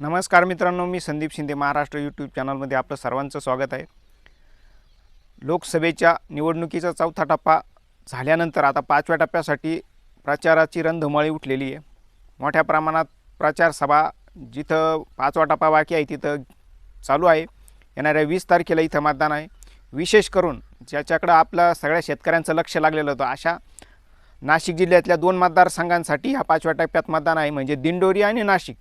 नमस्कार मित्रांनो मी संदीप शिंदे महाराष्ट्र यूट्यूब चॅनलमध्ये आपलं सर्वांचं स्वागत आहे. लोकसभेच्या निवडणुकीचा चौथा टप्पा झाल्यानंतर आता पाचव्या टप्प्यासाठी प्रचाराची रणधुमाळी उठलेली आहे. मोठ्या प्रमाणात प्रचार सभा जिथं पाचवा टप्पा बाकी आहे तिथं चालू आहे. येणाऱ्या वीस तारखेला इथं मतदान आहे. विशेष करून ज्याच्याकडं आपलं सगळ्या शेतकऱ्यांचं लक्ष लागलेलं होतं अशा नाशिक जिल्ह्यातल्या दोन मतदारसंघांसाठी हा पाचव्या टप्प्यात मतदान आहे. म्हणजे दिंडोरी आणि नाशिक.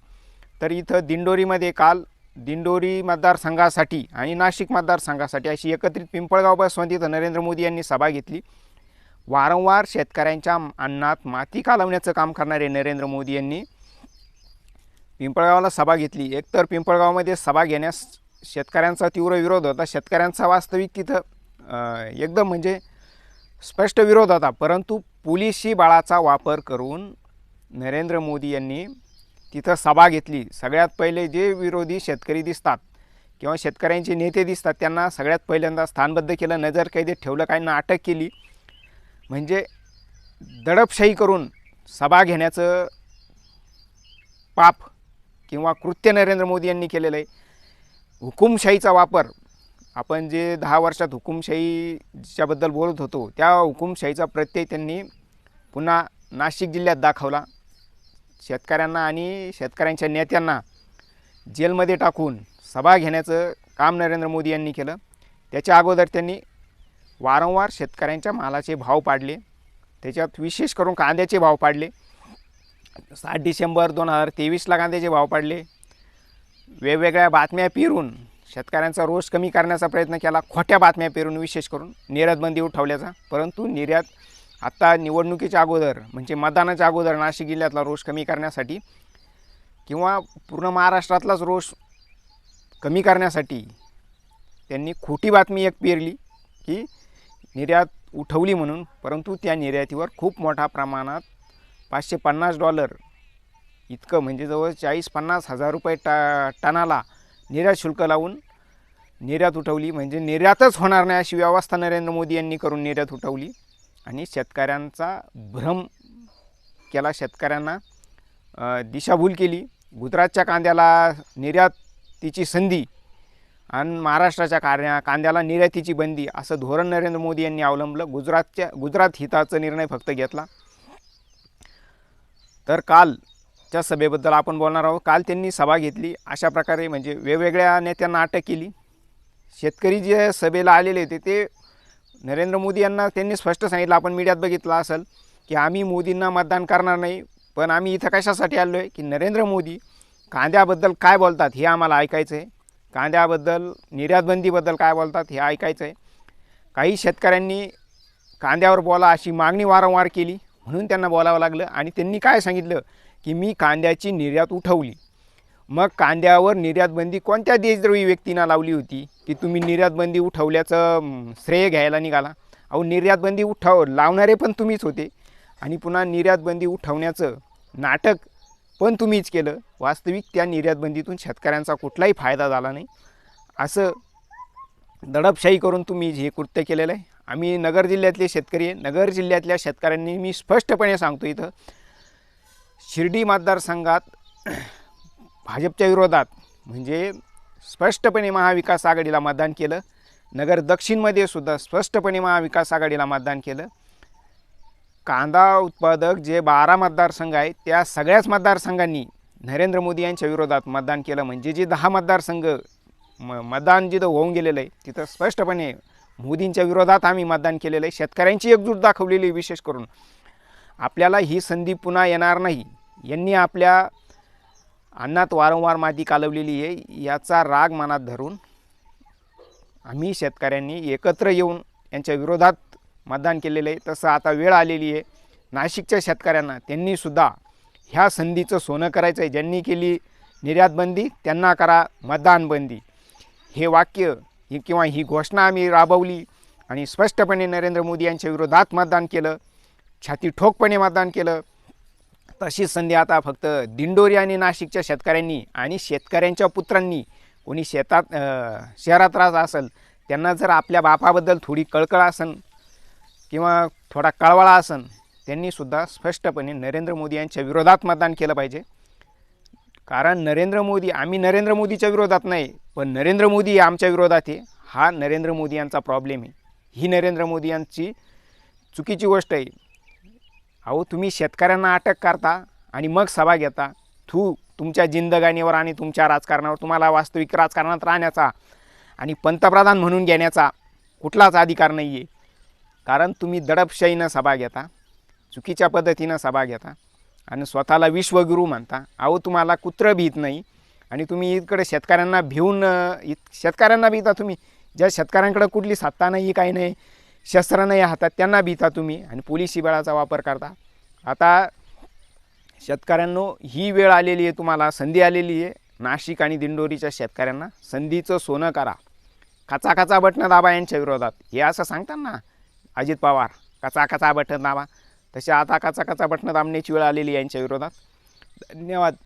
तर इथं दिंडोरीमध्ये काल दिंडोरी मतदारसंघासाठी आणि नाशिक मतदारसंघासाठी अशी एकत्रित पिंपळगाव बसवंत इथं नरेंद्र मोदी यांनी सभा घेतली. वारंवार शेतकऱ्यांच्या अन्नात माती कालवण्याचं काम करणारे नरेंद्र मोदी यांनी पिंपळगावला सभा घेतली. एकतर पिंपळगावमध्ये सभा घेण्यास शेतकऱ्यांचा तीव्र विरोध होता. शेतकऱ्यांचा वास्तविक तिथं एकदम म्हणजे स्पष्ट विरोध होता. परंतु पोलिसी बाळाचा वापर करून नरेंद्र मोदी यांनी तिथं सभा घेतली. सगळ्यात पहिले जे विरोधी शेतकरी दिसतात किंवा शेतकऱ्यांचे नेते दिसतात त्यांना सगळ्यात पहिल्यांदा स्थानबद्ध केलं नजर कैदेत ठेवलं काहींना अटक केली. म्हणजे दडपशाही करून सभा घेण्याचं पाप किंवा कृत्य नरेंद्र मोदी यांनी केलेलं आहे. हुकुमशाहीचा वापर आपण जे दहा वर्षात हुकुमशाहीच्याबद्दल बोलत होतो त्या हुकुमशाहीचा प्रत्यय त्यांनी पुन्हा नाशिक जिल्ह्यात दाखवला. शेतकऱ्यांना आणि शेतकऱ्यांच्या नेत्यांना जेलमध्ये टाकून सभा घेण्याचं काम नरेंद्र मोदी यांनी केलं. त्याच्या अगोदर त्यांनी वारंवार शेतकऱ्यांच्या मालाचे भाव पाडले. त्याच्यात विशेष करून कांद्याचे भाव पाडले. सात डिसेंबर दोन हजार तेवीसला कांद्याचे भाव पाडले. वेगवेगळ्या बातम्या पेरून शेतकऱ्यांचा रोष कमी करण्याचा प्रयत्न केला. खोट्या बातम्या पेरून विशेष करून निर्यातबंदी उठवल्याचा. परंतु निर्यात आत्ता निवडणुकीच्या अगोदर म्हणजे मतदानाच्या अगोदर नाशिक जिल्ह्यातला रोष कमी करण्यासाठी किंवा पूर्ण महाराष्ट्रातलाच रोष कमी करण्यासाठी त्यांनी खोटी बातमी एक पेरली की निर्यात उठवली म्हणून परंतु त्या निर्यातीवर खूप मोठ्या प्रमाणात पाचशे पन्नास डॉलर इतकं म्हणजे जवळ चाळीस पन्नास हजार रुपये टा टनाला निर्यात शुल्क लावून निर्यात उठवली. म्हणजे निर्यातच होणार नाही अशी व्यवस्था नरेंद्र मोदी यांनी करून निर्यात उठवली. आणि शेतकऱ्यांचा भ्रम केला. शेतकऱ्यांना दिशाभूल केली. गुजरातच्या कांद्याला निर्यातीची संधी आणि महाराष्ट्राच्या कार्या कांद्याला निर्यातीची बंदी असं धोरण नरेंद्र मोदी यांनी अवलंबलं. गुजरातच्या गुजरात हिताचा निर्णय फक्त घेतला. तर कालच्या सभेबद्दल आपण बोलणार आहोत. काल त्यांनी सभा घेतली. अशा प्रकारे म्हणजे वेगवेगळ्या नेत्यांना अटक केली. शेतकरी जे सभेला आलेले होते ते नरेंद्र मोदी यांना त्यांनी स्पष्ट सांगितलं आपण मीडियात बघितलं असेल की आम्ही मोदींना मतदान करणार नाही पण आम्ही इथं कशासाठी आलो आहे की नरेंद्र मोदी कांद्याबद्दल काय बोलतात हे आम्हाला ऐकायचं आहे कांद्याबद्दल निर्यातबंदीबद्दल काय बोलतात हे ऐकायचं आहे काही शेतकऱ्यांनी कांद्यावर बोला अशी मागणी वारंवार केली म्हणून त्यांना बोलावं लागलं आणि त्यांनी काय सांगितलं की मी कांद्याची निर्यात उठवली. मग कांद्यावर निर्यातबंदी कोणत्या देशद्रोही व्यक्तींना लावली होती? की तुम्ही निर्यातबंदी उठवल्याचं श्रेय घ्यायला निघाला? अहो निर्यातबंदी उठाव लावणारे पण तुम्हीच होते. आणि पुन्हा निर्यातबंदी उठवण्याचं नाटक पण तुम्हीच केलं. वास्तविक त्या निर्यातबंदीतून शेतकऱ्यांचा कुठलाही फायदा झाला नाही. असं दडपशाही करून तुम्ही हे कृत्य केलेलं आहे. आम्ही नगर जिल्ह्यातले शेतकरी आहे. नगर जिल्ह्यातल्या शेतकऱ्यांनी मी स्पष्टपणे सांगतो इथं शिर्डी मतदारसंघात भाजपच्या विरोधात म्हणजे स्पष्टपणे महाविकास आघाडीला मतदान केलं. नगर दक्षिणमध्ये सुद्धा स्पष्टपणे महाविकास आघाडीला मतदान केलं. कांदा उत्पादक जे बारा मतदारसंघ आहेत त्या सगळ्याच मतदारसंघांनी नरेंद्र मोदी यांच्या विरोधात मतदान केलं. म्हणजे जे दहा मतदारसंघ म मतदान जिथं होऊन गेलेलं आहे तिथं स्पष्टपणे मोदींच्या विरोधात आम्ही मतदान केलेलं आहे. शेतकऱ्यांची एकजूट दाखवलेली आहे विशेष करून. आपल्याला ही संधी पुन्हा येणार नाही. यांनी आपल्या अन्नात वारंवार माती कालवलेली आहे याचा राग मनात धरून आम्ही शेतकऱ्यांनी एकत्र येऊन यांच्या विरोधात मतदान केलेलं आहे. तसं आता वेळ आलेली आहे. नाशिकच्या शेतकऱ्यांना त्यांनीसुद्धा ह्या संधीचं सोनं करायचं आहे. ज्यांनी केली निर्यातबंदी त्यांना करा मतदान बंदी. हे वाक्य ही किंवा ही घोषणा आम्ही राबवली आणि स्पष्टपणे नरेंद्र मोदी यांच्या विरोधात मतदान केलं. छाती ठोकपणे मतदान केलं. तशी संधी आता फक्त दिंडोरी आणि नाशिकच्या शेतकऱ्यांनी आणि शेतकऱ्यांच्या पुत्रांनी. कोणी शेतात शहरात राहत असेल त्यांना जर आपल्या बापाबद्दल थोडी कळकळ असन किंवा थोडा कळवळा असन त्यांनीसुद्धा स्पष्टपणे नरेंद्र मोदी यांच्या विरोधात मतदान केलं पाहिजे. कारण नरेंद्र मोदी आम्ही नरेंद्र मोदीच्या विरोधात नाही पण नरेंद्र मोदी आमच्या विरोधात आहे. हा नरेंद्र मोदी यांचा प्रॉब्लेम आहे. ही नरेंद्र मोदी यांची चुकीची गोष्ट आहे. अहो तुम्ही शेतकऱ्यांना अटक करता आणि मग सभा घेता. थू तुमच्या जिंदगाणीवर आणि तुमच्या राजकारणावर तुम्हाला वास्तविक राजकारणात राहण्याचा आणि पंतप्रधान म्हणून घेण्याचा कुठलाच अधिकार नाही आहे कारण तुम्ही दडपशाहीनं सभा घेता चुकीच्या पद्धतीनं सभा घेता आणि स्वतःला विश्वगुरू म्हणता. अहो तुम्हाला कुत्रं भीत नाही आणि तुम्ही इकडे शेतकऱ्यांना भिवून इत शेतकऱ्यांना भीता तुम्ही. ज्या शेतकऱ्यांकडे कुठली सत्ता नाही काही नाही शस्त्र नाही हातात त्यांना भीता तुम्ही आणि पोलिसी बळाचा वापर करता. आता शेतकऱ्यांनो ही वेळ आलेली आहे तुम्हाला संधी आलेली आहे. नाशिक आणि दिंडोरीच्या शेतकऱ्यांना संधीचं सोनं करा. कचा कचा बटणं दाबा यांच्या विरोधात. हे असं सांगतात ना अजित पवार कचा कचा बटन दाबा. तसे आता कचा कचा बटणं दाबण्याची वेळ आलेली आहे यांच्या विरोधात. धन्यवाद.